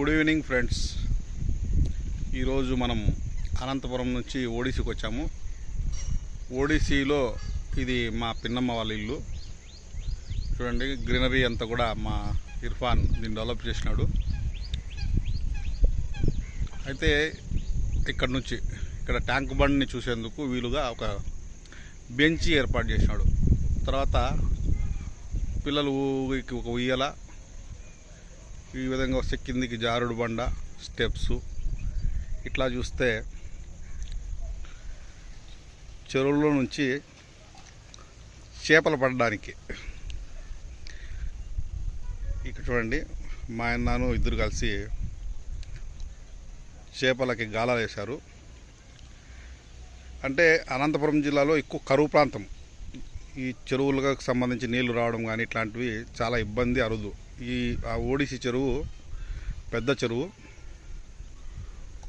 Good evening friends. ఈరోజు మనం అనంతపురం నుంచి ఓడిసీకి వచ్చాము. ఓడిసీలో ఇది మా పిన్నమ్మ వాళ్ళ ఇల్లు. చూడండి గ్రీనరీ అంతా కూడా మా ఇర్ఫాన్ దీన్ని డెవలప్ చేసినాడు. అయితే ఇక్కడ నుంచి ఇక్కడ ట్యాంక్ బండ్ని చూసేందుకు వీలుగా ఒక బెంచి ఏర్పాటు చేసినాడు. తర్వాత పిల్లలు ఒక ఉయ్యాల ఈ విధంగా వస్తే కిందికి జారుడు బండ స్టెప్స్ ఇట్లా చూస్తే చెరువులో నుంచి చేపలు పడడానికి. ఇక్కడ చూడండి మా అన్నను ఇద్దరు కలిసి చేపలకి గాలాలు వేశారు. అంటే అనంతపురం జిల్లాలో ఎక్కువ కరువు ప్రాంతం. ఈ చెరువులకు సంబంధించి నీళ్ళు రావడం కానీ ఇట్లాంటివి చాలా ఇబ్బంది అరుదు. ఈ ఆ ఓడిసి చెరువు పెద్ద చెరువు.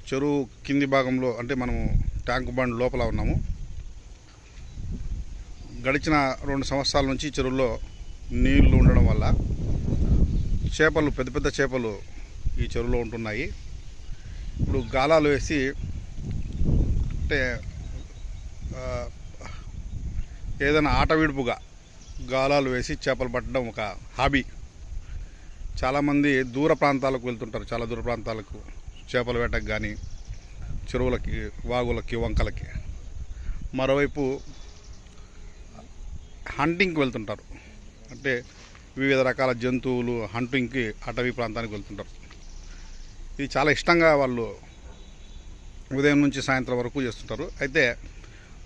చెరువు కింది భాగంలో అంటే మనము ట్యాంక్ బండ్ లోపల ఉన్నాము. గడిచిన రెండు సంవత్సరాల నుంచి చెరువులో నీళ్ళు ఉండడం వల్ల చేపలు పెద్ద పెద్ద చేపలు ఈ చెరువులో ఉంటున్నాయి. ఇప్పుడు గాలాలు వేసి అంటే ఏదైనా ఆట విడుపుగా గాలాలు వేసి చేపలు పట్టడం ఒక హాబీ. చాలామంది దూర ప్రాంతాలకు వెళ్తుంటారు చాలా దూర ప్రాంతాలకు. చేపల వేటకు కానీ చెరువులకి వాగులకి వంకలకి. మరోవైపు హంటింగ్కి వెళ్తుంటారు. అంటే వివిధ రకాల జంతువులు హంటింగ్కి అటవీ ప్రాంతానికి వెళ్తుంటారు. ఇది చాలా ఇష్టంగా వాళ్ళు ఉదయం నుంచి సాయంత్రం వరకు చేస్తుంటారు. అయితే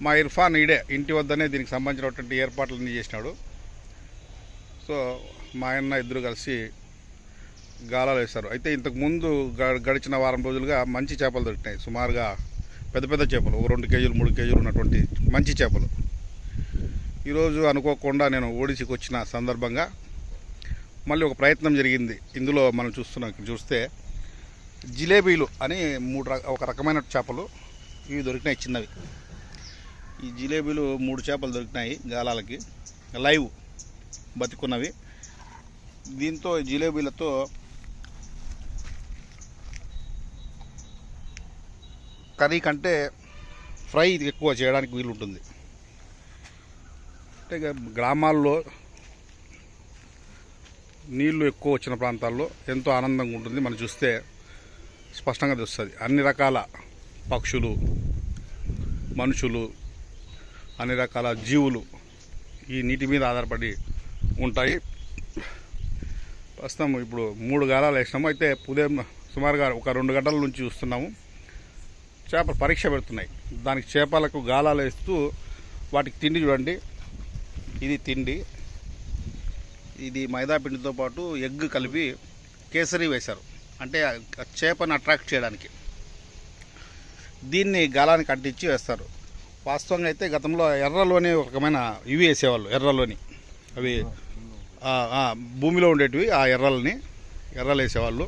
మా ఇర్ఫాన్ ఈడే ఇంటి వద్దనే దీనికి సంబంధించినటువంటి ఏర్పాట్లన్నీ చేసినాడు. సో మా ఆయన ఇద్దరు కలిసి గాలాలు వేశారు అయితే ఇంతకు ముందు గడిచిన వారం రోజులుగా మంచి చేపలు దొరికినాయి. సుమారుగా పెద్ద పెద్ద చేపలు. ఓ రెండు కేజీలు మూడు కేజీలు ఉన్నటువంటి మంచి చేపలు. ఈరోజు అనుకోకుండా నేను ఓడిసికి వచ్చిన సందర్భంగా మళ్ళీ ఒక ప్రయత్నం జరిగింది. ఇందులో మనం చూస్తున్నాం చూస్తే జిలేబీలు అని మూడు రక ఒక రకమైన చేపలు ఇవి దొరికినాయి చిన్నవి. ఈ జిలేబీలు మూడు చేపలు దొరికినాయి గాలాలకి. లైవ్ బతికున్నవి. దీంతో ఈ జిలేబీలతో కర్రీ కంటే ఫ్రై ఎక్కువ చేయడానికి వీలు ఉంటుంది అంటే ఇక గ్రామాల్లో నీళ్ళు ఎక్కువ వచ్చిన ప్రాంతాల్లో ఎంతో ఆనందంగా ఉంటుంది. మనం చూస్తే స్పష్టంగా తెలుస్తుంది. అన్ని రకాల పక్షులు మనుషులు అన్ని రకాల జీవులు ఈ నీటి మీద ఆధారపడి ఉంటాయి. ప్రస్తుతం ఇప్పుడు మూడు గాలాలు వేసినాము. అయితే ఉదయం సుమారుగా ఒక రెండు గంటల నుంచి చూస్తున్నాము. చేపలు పరీక్ష పెడుతున్నాయి. దానికి చేపలకు గాలాలు వేస్తూ వాటికి తిండి చూడండి. ఇది తిండి. ఇది మైదా పిండితో పాటు ఎగ్ కలిపి కేసరి వేశారు. అంటే చేపను అట్రాక్ట్ చేయడానికి. దీన్ని గాలానికి అంటించి వేస్తారు. వాస్తవంగా అయితే గతంలో ఎర్రలోని ఒక రకమైన ఇవి వేసేవాళ్ళు ఎర్రలోని. అవి భూమిలో ఉండేటివి ఆ ఎర్రలని ఎర్రలు వేసేవాళ్ళు.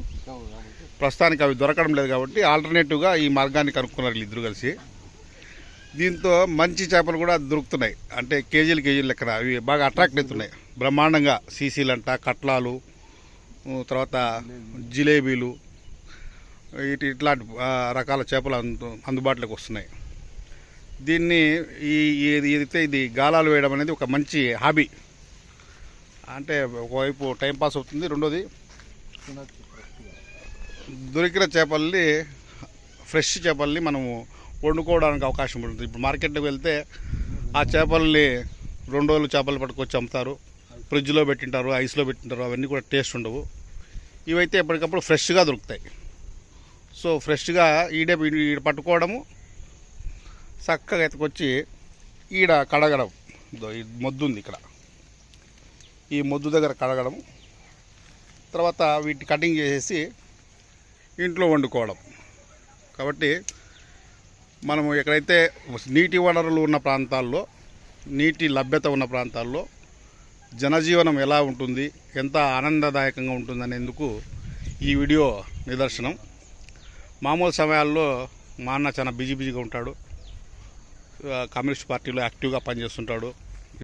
ప్రస్తుతానికి అవి దొరకడం లేదు కాబట్టి ఆల్టర్నేటివ్గా ఈ మార్గాన్ని కనుక్కున్నారు వీళ్ళు ఇద్దరు కలిసి. దీంతో మంచి చేపలు కూడా దొరుకుతున్నాయి. అంటే కేజీలు కేజీలు లెక్కన. అవి బాగా అట్రాక్ట్ అవుతున్నాయి. బ్రహ్మాండంగా సీసీలంట కట్లాలు తర్వాత జిలేబీలు ఇటు ఇట్లాంటి రకాల చేపలు అందు అందుబాటులోకి వస్తున్నాయి. దీన్ని ఈ ఏదైతే ఇది గాలాలు వేయడం అనేది ఒక మంచి హాబీ. అంటే ఒకవైపు టైంపాస్ అవుతుంది. రెండోది దొరికిన చేపల్ని ఫ్రెష్ చేపల్ని మనము వండుకోవడానికి అవకాశం ఉంటుంది. ఇప్పుడు మార్కెట్కి వెళ్తే ఆ చేపల్ని రెండు రోజులు చేపలు పట్టుకొచ్చి అమ్ముతారు. ఫ్రిడ్జ్లో పెట్టింటారు ఐస్లో పెట్టింటారు అవన్నీ కూడా టేస్ట్ ఉండవు. ఇవైతే ఎప్పటికప్పుడు ఫ్రెష్గా దొరుకుతాయి. సో ఫ్రెష్గా ఈడే ఈడ పట్టుకోవడము చక్కగా ఎత్తుకొచ్చి ఈడ కడగడం. ఈ మొద్దు ఉంది ఇక్కడ. ఈ మొద్దు దగ్గర కడగడం తర్వాత వీటి కటింగ్ చేసేసి ఇంట్లో వండుకోవడం. కాబట్టి మనము ఎక్కడైతే నీటి వనరులు ఉన్న ప్రాంతాల్లో నీటి లభ్యత ఉన్న ప్రాంతాల్లో జనజీవనం ఎలా ఉంటుంది ఎంత ఆనందదాయకంగా ఉంటుందనేందుకు ఈ వీడియో నిదర్శనం. మామూలు సమయాల్లో మా అన్న చాలా బిజీ బిజీగా ఉంటాడు. కమ్యూనిస్ట్ పార్టీలో యాక్టివ్గా పనిచేస్తుంటాడు.